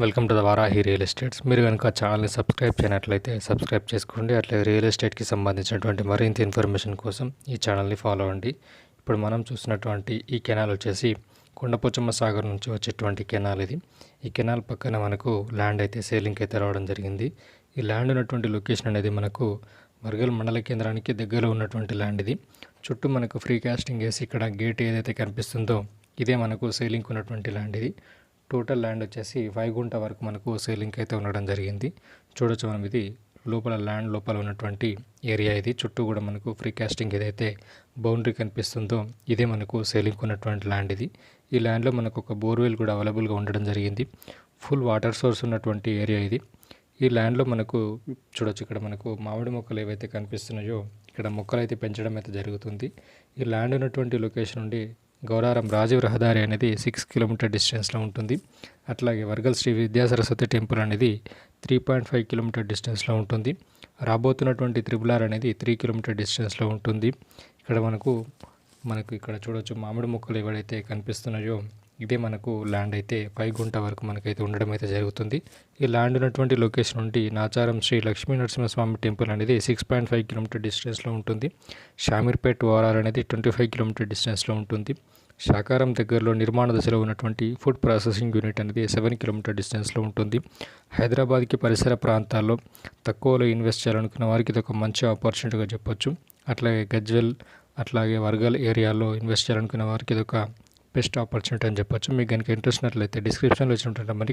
Welcome to the Varahi real estates. మీరు కనుక ఛానల్ని సబ్స్క్రైబ్ చేయనట్లయితే సబ్స్క్రైబ్ చేసుకోండి. అట్లే రియల్ ఎస్టేట్కి సంబంధించినటువంటి మరింత ఇన్ఫర్మేషన్ కోసం ఈ ఛానల్ని ఫాలో అవ్వండి. ఇప్పుడు మనం చూసినటువంటి ఈ కెనాల్ వచ్చేసి కొండపోచమ్మ సాగర్ నుంచి వచ్చేటువంటి కెనాల్ ఇది. ఈ కెనాల్ పక్కన మనకు ల్యాండ్ అయితే సేలింగ్కి అయితే రావడం జరిగింది. ఈ ల్యాండ్ ఉన్నటువంటి లొకేషన్ అనేది మనకు వర్గల్ మండల కేంద్రానికి దగ్గరలో ఉన్నటువంటి ల్యాండ్ ఇది. చుట్టూ మనకు ఫ్రీ కాస్టింగ్ వేసి ఇక్కడ గేట్ ఏదైతే కనిపిస్తుందో ఇదే మనకు సేలింగ్ ఉన్నటువంటి ల్యాండ్ ఇది. టోటల్ ల్యాండ్ వచ్చేసి ఫైవ్ గుంట వరకు మనకు సేలింగ్ అయితే ఉండడం జరిగింది. చూడొచ్చు మనం ఇది లోపల ల్యాండ్ లోపల ఉన్నటువంటి ఏరియా ఇది. చుట్టూ కూడా మనకు ఫ్రీ కాస్టింగ్ ఏదైతే బౌండరీ కనిపిస్తుందో ఇదే మనకు సేలింగ్ ఉన్నటువంటి ల్యాండ్ ఇది. ఈ ల్యాండ్లో మనకు ఒక బోర్వెల్ కూడా అవైలబుల్గా ఉండడం జరిగింది. ఫుల్ వాటర్ సోర్స్ ఉన్నటువంటి ఏరియా ఇది. ఈ ల్యాండ్లో మనకు చూడొచ్చు ఇక్కడ మనకు మామిడి మొక్కలు ఏవైతే కనిపిస్తున్నాయో ఇక్కడ మొక్కలు అయితే పెంచడం అయితే జరుగుతుంది. ఈ ల్యాండ్ ఉన్నటువంటి లొకేషన్ నుండి గౌరారం రాజీవ్ రహదారి అనేది సిక్స్ కిలోమీటర్ డిస్టెన్స్లో ఉంటుంది. అట్లాగే వర్గల్ శ్రీ విద్యాసరస్వతి టెంపుల్ అనేది త్రీ పాయింట్ ఫైవ్ కిలోమీటర్ డిస్టెన్స్లో ఉంటుంది. రాబోతున్నటువంటి త్రిబుల్ ఆర్ అనేది త్రీ కిలోమీటర్ డిస్టెన్స్లో ఉంటుంది. ఇక్కడ మనకు మనకు ఇక్కడ చూడొచ్చు మామిడి మొక్కలు ఏవైతే కనిపిస్తున్నాయో ఇదే మనకు ల్యాండ్ అయితే పైగుంట వరకు మనకైతే ఉండడం అయితే జరుగుతుంది. ఈ ల్యాండ్ ఉన్నటువంటి లొకేషన్ నుండి నాచారం శ్రీ లక్ష్మీ నరసింహస్వామి టెంపుల్ అనేది సిక్స్ పాయింట్ ఫైవ్ కిలోమీటర్ డిస్టెన్స్లో ఉంటుంది. షామీర్పేట్ ఓఆర్ఆర్ అనేది ట్వంటీ ఫైవ్ కిలోమీటర్ డిస్టెన్స్లో ఉంటుంది. శాకారం దగ్గరలో నిర్మాణ దశలో ఉన్నటువంటి ఫుడ్ ప్రాసెసింగ్ యూనిట్ అనేది సెవెన్ కిలోమీటర్ డిస్టెన్స్లో ఉంటుంది. హైదరాబాద్కి పరిసర ప్రాంతాల్లో తక్కువలో ఇన్వెస్ట్ చేయాలనుకున్న వారికి ఇది ఒక మంచి ఆపర్చునిటీగా చెప్పొచ్చు. అట్లాగే గజ్వెల్ అట్లాగే వర్గల్ ఏరియాలో ఇన్వెస్ట్ చేయాలనుకున్న వారికి ఇది ఒక బెస్ట్ ఆపర్చునిటీ అని చెప్పొచ్చు. మీకు కనుక ఇంట్రెస్ట్ ఉన్నట్లయితే డిస్క్రిప్షన్లో ఇచ్చినటువంటి మరి